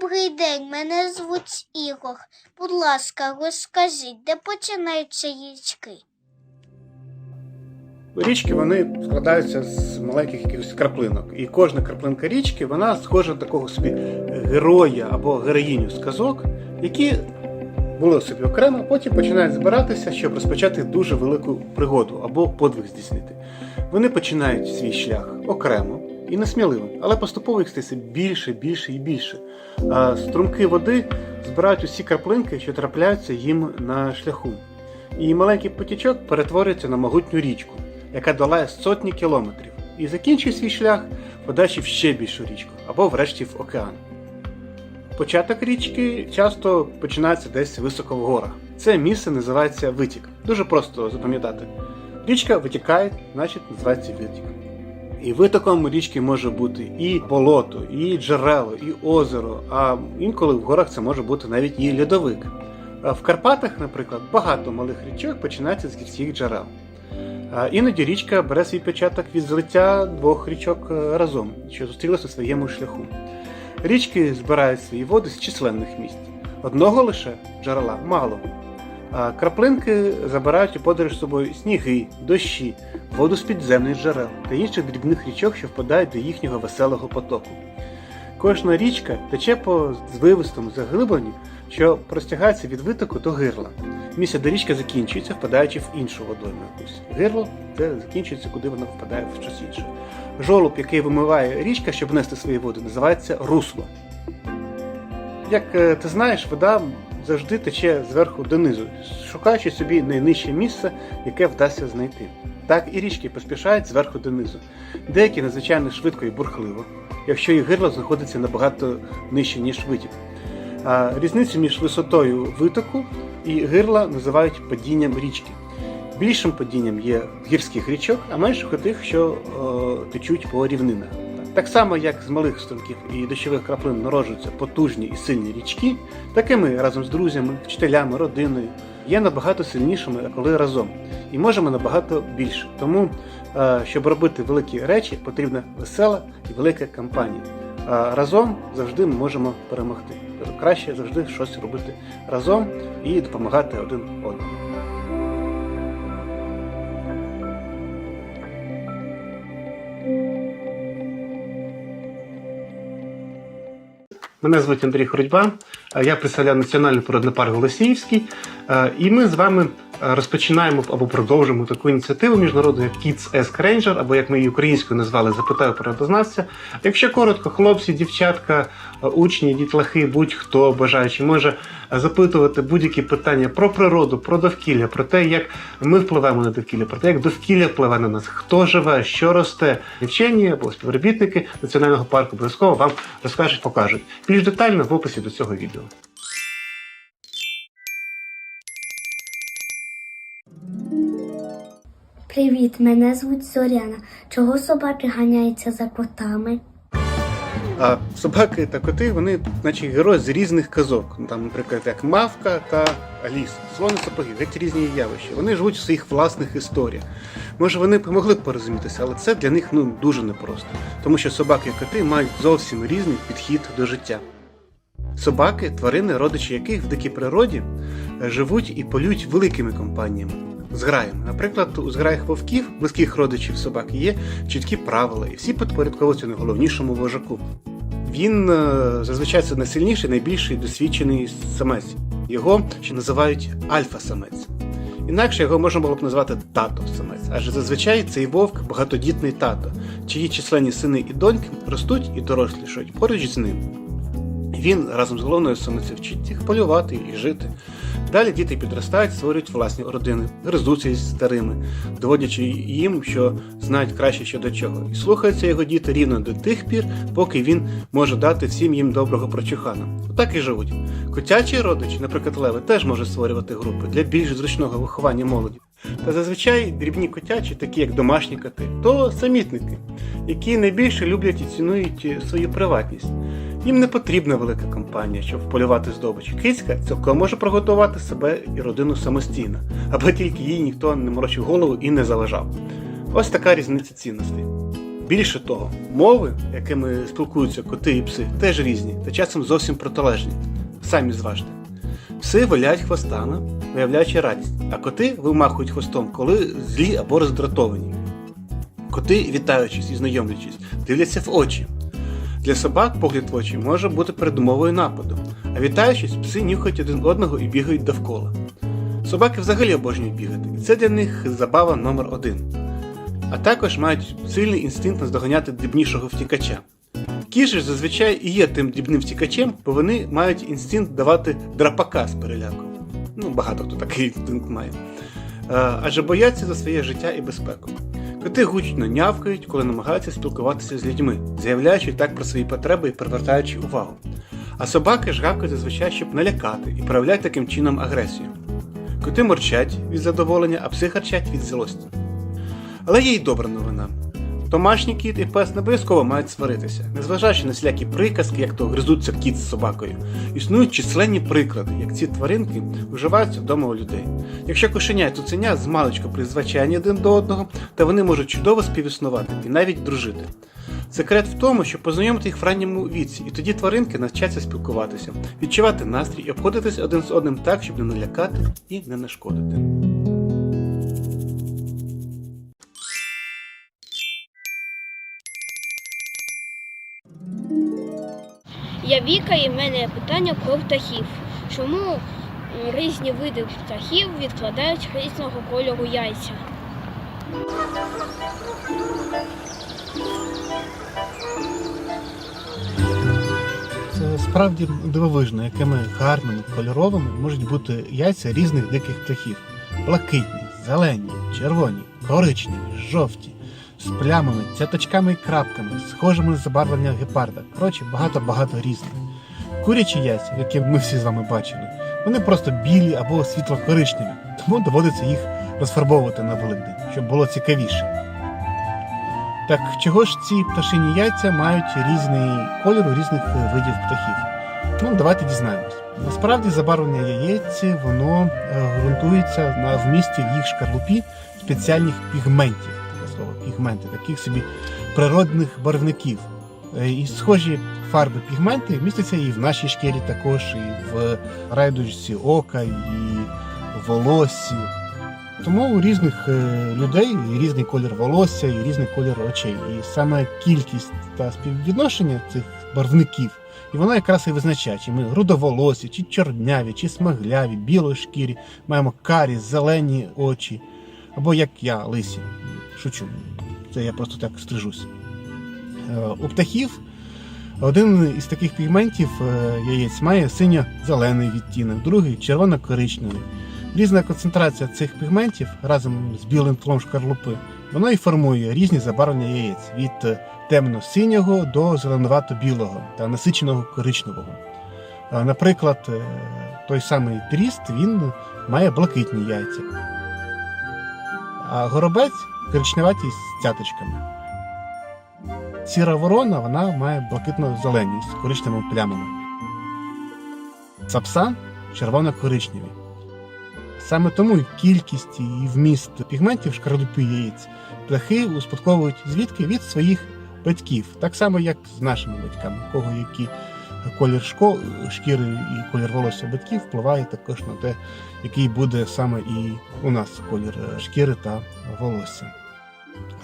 Добрий день, мене звуть Ігор. Будь ласка, розкажіть, де починаються річки? Річки вони складаються з маленьких якихось краплинок. І кожна краплинка річки вона схожа на такого собі героя або героїню з казок, які були собі окремо, а потім починають збиратися, щоб розпочати дуже велику пригоду або подвиг здійснити. Вони починають свій шлях окремо і несміливим, але поступово їх стається більше, більше і більше. А струмки води збирають усі краплинки, що трапляються їм на шляху. І маленький потічок перетворюється на могутню річку, яка долає сотні кілометрів і закінчує свій шлях, подачі в ще більшу річку або врешті в океан. Початок річки часто починається десь високо в горах. Це місце називається витік. Дуже просто запам'ятати. Річка витікає, значить називається витік. І витоком річки може бути і болото, і джерело, і озеро, а інколи в горах це може бути навіть і льодовик. В Карпатах, наприклад, багато малих річок починається з гірських джерел. Іноді річка бере свій початок від злиття двох річок е, разом, що зустрілися у своєму шляху. Річки збирають свої води з численних місць. Одного лише джерела мало. Краплинки забирають у подорож з собою сніги, дощі, воду з підземних джерел та інших дрібних річок, що впадають до їхнього веселого потоку. Кожна річка тече по звивистому заглибленню, що простягається від витоку до гирла. Місце, де річка закінчується, впадаючи в іншу водойму якусь. Гирло це закінчується, куди вона впадає в щось інше. Жолоб, який вимиває річка, щоб нести свої води, називається русло. Як е, ти знаєш, вода завжди тече зверху донизу, шукаючи собі найнижче місце, яке вдасться знайти. Так і річки поспішають зверху донизу. Деякі надзвичайно швидко і бурхливо, якщо їх гирло знаходиться набагато нижче, ніж витік. А різницю між висотою витоку і гирла називають падінням річки. Більшим падінням є гірських річок, а менших у тих, що е, течуть по рівнинах. Так само, як з малих струмків і дощових краплин народжуються потужні і сильні річки, такими разом з друзями, вчителями, родиною є набагато сильнішими, коли разом, і можемо набагато більше. Тому, е, щоб робити великі речі, потрібна весела і велика кампанія. А разом завжди ми можемо перемогти. Краще завжди щось робити разом і допомагати один одному. Мене звуть Андрій Хородьба, е, я представляю Національний природний парк Голосіївський, е, і ми з вами розпочинаємо або продовжимо таку ініціативу міжнародну як Kids Ask Ranger, або як ми її українською назвали Запитаю природознавця. Якщо коротко, хлопці, дівчатка, учні, дітлахи, будь-хто бажаючи може запитувати будь-які питання про природу, про довкілля, про те, як ми впливаємо на довкілля, про те, як довкілля впливає на нас, хто живе, що росте. Вчені або співробітники національного парку обов'язково вам розкажуть, покажуть. Більш детально в описі до цього відео. Привіт, мене звуть Зоряна. Чого собаки ганяються за котами? А собаки та коти, вони, наче герої з різних казок. Там, наприклад, як Мавка та Аліс, слони сапоги, геть різні явища. Вони живуть в своїх власних історіях. Може, вони б могли б порозумітися, але це для них ну дуже непросто. Тому що собаки і коти мають зовсім різний підхід до життя. Собаки, тварини, родичі яких в дикій природі е, живуть і полюють великими компаніями. Зграями. Наприклад, у зграях вовків, близьких родичів собак, є чіткі правила, і всі підпорядковуються найголовнішому вожаку. Він е, зазвичай це найсильніший, найбільший досвідчений самець. Його ще називають альфа-самець. Інакше його можна було б назвати тато-самець, адже зазвичай цей вовк багатодітний тато, чиї численні сини і доньки ростуть і дорослішають поруч з ним. Він разом з головною самицею вчить їх полювати і жити. Далі діти підростають, створюють власні родини, гризуться із старими, доводячи їм, що знають краще що до чого, і слухаються його діти рівно до тих пір, поки він може дати всім їм доброго прочухана. Отак і живуть. Котячий родич, наприклад, леви, теж може створювати групи для більш зручного виховання молоді. Та зазвичай дрібні котячі, такі як домашні коти, то самітники, які найбільше люблять і цінують свою приватність. Їм не потрібна велика компанія, щоб вполювати здобич. Кицька цілком може приготувати себе і родину самостійно, аби тільки їй ніхто не морочив голову і не заважав. Ось така різниця цінностей. Більше того, мови, якими спілкуються коти і пси, теж різні та часом зовсім протилежні. Самі зважте. Пси виляють хвостами, виявляючи радість, а коти вимахують хвостом, коли злі або роздратовані. Коти, вітаючись і знайомлячись, дивляться в очі. Для собак погляд в очі може бути передумовою нападу, а вітаючись, пси нюхають один одного і бігають довкола. Собаки взагалі обожнюють бігати, і це для них забава номер один. А також мають сильний інстинкт наздоганяти дрібнішого втікача. Кіші ж зазвичай і є тим дрібним втікачем, бо вони мають інстинкт давати драпака з переляку. Ну, багато хто такий інстинкт має. Е, Адже бояться за своє життя і безпеку. Коти гучно нявкають, коли намагаються спілкуватися з людьми, заявляючи так про свої потреби і привертаючи увагу. А собаки ж гавкають зазвичай, щоб налякати і проявляють таким чином агресію. Коти морчать від задоволення, а пси харчать від злості. Але є й добра новина. Домашній кіт і пес не обов'язково мають сваритися, незважаючи на всілякі приказки, як то гризуться кіт з собакою. Існують численні приклади, як ці тваринки вживаються вдома у людей. Якщо кошеня і цуценя з маличку призвичайні один до одного, то вони можуть чудово співіснувати і навіть дружити. Секрет в тому, щоб познайомити їх в ранньому віці, і тоді тваринки навчаться спілкуватися, відчувати настрій і обходитись один з одним так, щоб не налякати і не нашкодити. Я Віка і в мене питання про птахів. Чому різні види птахів відкладають різного кольору яйця? Це справді дивовижно, якими гарними кольоровими можуть бути яйця різних диких птахів: блакитні, зелені, червоні, коричневі, жовті, з плямами, цяточками і крапками, схожими на забарвлення гепарда. Коротше, багато-багато різних. Курячі яйця, які ми всі з вами бачили, вони просто білі або світло-коричневі, тому доводиться їх розфарбовувати на Великдень, щоб було цікавіше. Так чого ж ці пташині яйця мають різний кольор у різних видів птахів? Ну, давайте дізнаємось. Насправді забарвлення яєць воно е, ґрунтується на вмісті в їх шкарлупі спеціальних пігментів, слово, пігменти, таких собі природних барвників. Е, І схожі фарби пігменти містяться і в нашій шкірі також, і в райдужці ока, і в тому у різних е, людей різний колір волосся, і різний колір очей. І саме кількість та співвідношення цих барвників, і вона якраз і визначає, чи ми рудоволосі, чи чорняві, чи смагляві, білошкірі, маємо карі, зелені очі, або як я, лисі. Шучу. Це я просто так стрижусь. Е, У птахів один із таких пігментів е, яєць має синьо-зелений відтінок, другий червоно-коричневий. Різна концентрація цих пігментів разом з білим тлом шкарлупи, воно і формує різні забарвлення яєць від е, темно-синього до зеленувато-білого та насиченого коричневого. Наприклад, той самий тріст він має блакитні яйця, а горобець коричневаті з цяточками. Сіра ворона вона має блакитно-зелені з коричневими плямами. Сапсан червоно-коричневі. Саме тому і кількість і вміст пігментів шкарлупі яєць птахи успадковують звідки від своїх батьків, так само як з нашими батьками, у кого який колір шкіри і колір волосся батьків впливає також на те, який буде саме і у нас колір е, шкіри та волосся.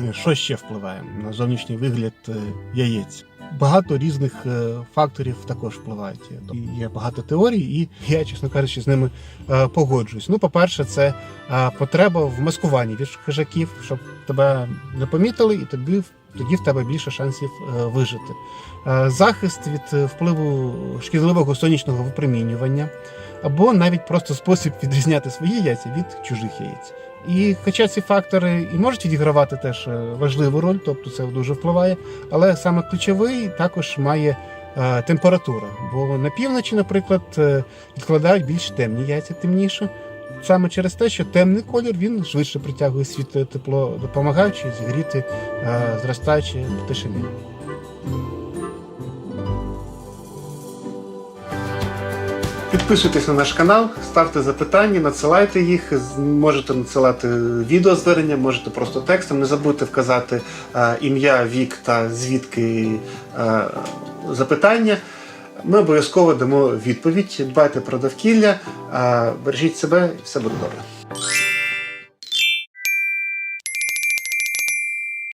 Е, Що ще впливає на зовнішній вигляд е, яєць? Багато різних е, факторів також впливають. Є багато теорій, і я, чесно кажучи, з ними погоджуюсь. Ну, по-перше, це потреба в маскуванні від хижаків, щоб тебе не помітили, і тобі тоді в тебе більше шансів вижити. Захист від впливу шкідливого сонячного випромінювання, або навіть просто спосіб відрізняти свої яйця від чужих яєць. І хоча ці фактори і можуть відігравати теж е, важливу роль, тобто це дуже впливає, але саме ключовий також має е, температура. Бо на півночі, наприклад, е, відкладають більш темні яйця темніше. Саме через те, що темний колір він швидше притягує світло тепло, допомагаючи зігріти зростаючі пташини. Підписуйтесь на наш канал, ставте запитання, надсилайте їх. Можете надсилати відеозвернення, можете просто текстом. Не забудьте вказати е, ім'я, вік та звідки е, запитання. Ми обов'язково дамо відповідь. Дбайте про довкілля, е, бережіть себе і все буде добре.